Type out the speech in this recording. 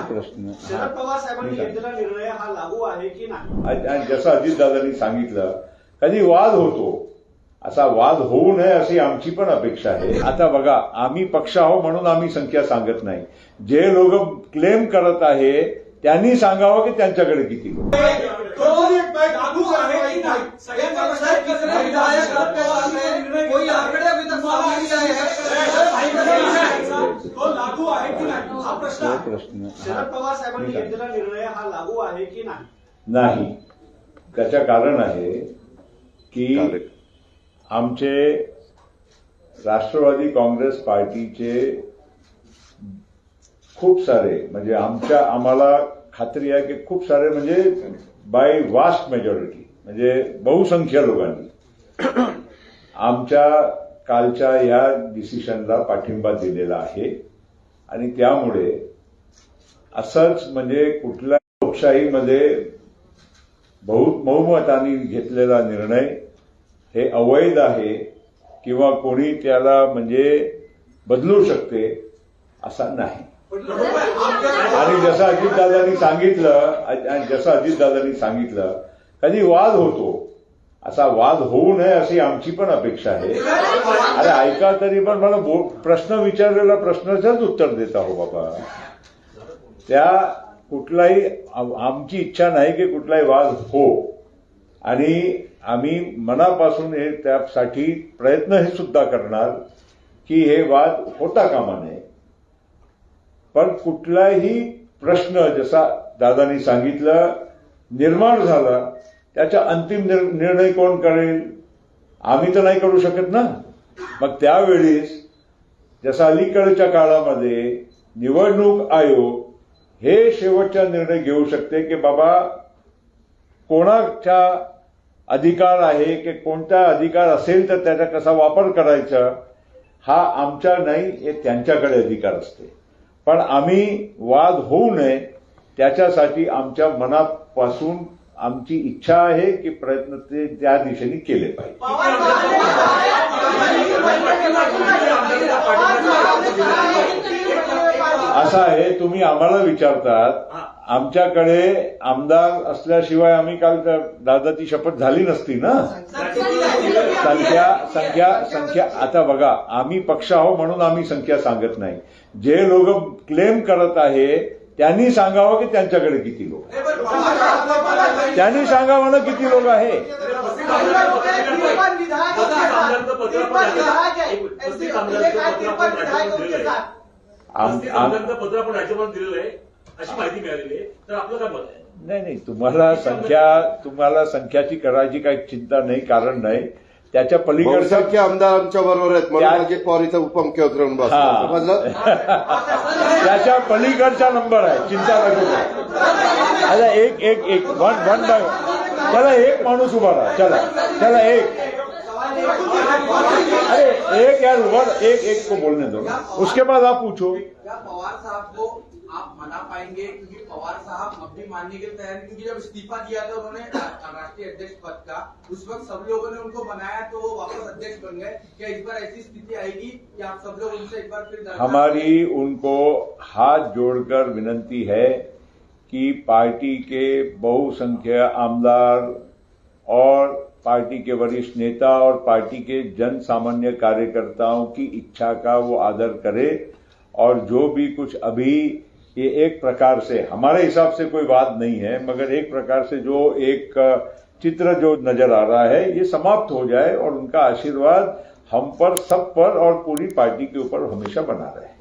प्रश्न. शरद पवार साहेबांनी ठीक आहे. घेतलेला निर्णय हा लागू आहे की नाही? आणि आणि जसं अजितदादांनी सांगितलं कधी वाद होतो असा वाद होऊ नये अशी आमची पण अपेक्षा आहे. आता बघा आम्ही पक्ष आहो म्हणून आम्ही संख्या सांगत नाही. जे लोक क्लेम करत आहे त्यांनी सांगावं की त्यांच्याकडे किती? लोक लागू आहे की नाही? सगळ्यांचा प्रश्न आहे की कितने विधायक शरद पवार ने कोई आंकड़े अभी तक सामने नहीं आए हैं तो लागू आहे की नाही हा प्रश्न तो आहे. प्रश्न शरद पवार साहेबांनी. घेतलेला निर्णय हा लागू आहे की नाही? नाही. त्याचं कारण आहे की आमचे राष्ट्रवादी काँग्रेस पार्टीचे खूप सारे म्हणजे आमच्या आम्हाला खात्री आहे की खूप सारे म्हणजे बाय वास्ट मेजॉरिटी म्हणजे बहुसंख्य लोकांनी. आमच्या कालच्या या डिसिशनला पाठिंबा दिलेला आहे. आणि त्यामुळे असंच म्हणजे कुठल्या लोकशाहीमध्ये बहुत बहुमताने घेतलेला निर्णय हे अवैध आहे किंवा कोणी त्याला म्हणजे बदलू शकते असा नाही. आणि जसं अजितदादांनी सांगितलं आणि जसं अजितदादांनी सांगितलं कधी वाद होतो असा वाद होऊ नये अशी आमची पण अपेक्षा आहे. अरे ऐका तरी पण मला प्रश्न विचारलेला प्रश्नाचंच उत्तर देता हो बाबा. त्या कुठलाही आमची इच्छा नाही की कुठलाही वाद हो. आणि आम्ही मनापासून हे त्यासाठी प्रयत्न हे सुद्धा करणार की हे वाद होता कामा नये. पण कुठलाही प्रश्न जसा दादानी सांगितलं निर्माण झाला त्याचा अंतिम निर्णय कोण करेल? आम्ही तर नाही करू शकत ना. मग त्यावेळेस जसा अलीकडच्या काळामध्ये निवडणूक आयोग हे शेवटचा निर्णय घेऊ शकते की बाबा कोणाचा अधिकार आहे की कोणता अधिकार असेल तर त्याचा कसा वापर करायचा हा आमचा नाही हे त्यांच्याकडे अधिकार असते. पण आम्ही वाद होऊ नये त्याच्यासाठी आमच्या मनापासून आमची इच्छा आहे की प्रयत्न ते त्या दिशेने केले पाहिजे. असं आहे तुम्ही आम्हाला विचारतात आमच्याकडे आमदार असल्याशिवाय आम्ही काल दादाची शपथ झाली नसती ना? संख्या संख्या संख्या आता बघा आम्ही पक्ष आहो म्हणून आम्ही संख्या सांगत नाही. जे लोक क्लेम करत आहे त्यांनी सांगावं की त्यांच्याकडे किती लोक त्यांनी सांगावं ना किती लोक आहे पत्र आपण राज्यपाल दिलेलं आहे अशी माहिती मिळालेली आहे तर आपलं काय मत आहे नाही नाही तुम्हाला संख्या तुम्हाला संख्याची करायची काही चिंता नाही कारण नाही. त्याच्या पलीकडचं आमदार आमच्या बरोबर आहेत म्हणून त्या- अजित पवार इथं उपमुख्यमंत्री म्हणून बसले. समजलं? त्याच्या पलीकडचा नंबर आहे चिंता नको. आता एक एक एक वन वन बाय चला एक माणूस उभा राहा चला. चला एक. अरे एक यार उभा एक एक को बोलने दो. उसके बाद आप पूछो. पवार साहब को आप मना पाएँगे, क्योंकि पवार साहब अब भी मानने के तैयार क्योंकि जब इस्तीफा दिया था उन्होंने राष्ट्रीय अध्यक्ष पद का, उस वक्त सब लोगों ने उनको बनाया तो वो वापस अध्यक्ष बन गए। क्या इस बार ऐसी स्थिति आएगी कि आप सब लोग उनसे एक बार फिर हमारी उनको हाथ जोड़कर विनंती है कि पार्टी के बहुसंख्य आमदार और पार्टी के वरिष्ठ नेता और पार्टी के जन सामान्य कार्यकर्ताओं की इच्छा का वो आदर करे और जो भी कुछ अभी ये एक प्रकार से, हमारे हिसाब से कोई बात नहीं है, मगर एक प्रकार से जो एक चित्र जो नज़र आ रहा है, ये समाप्त हो जाए और उनका आशीर्वाद हम पर, सब पर और पूरी पार्टी के ऊपर हमेशा बना रहे।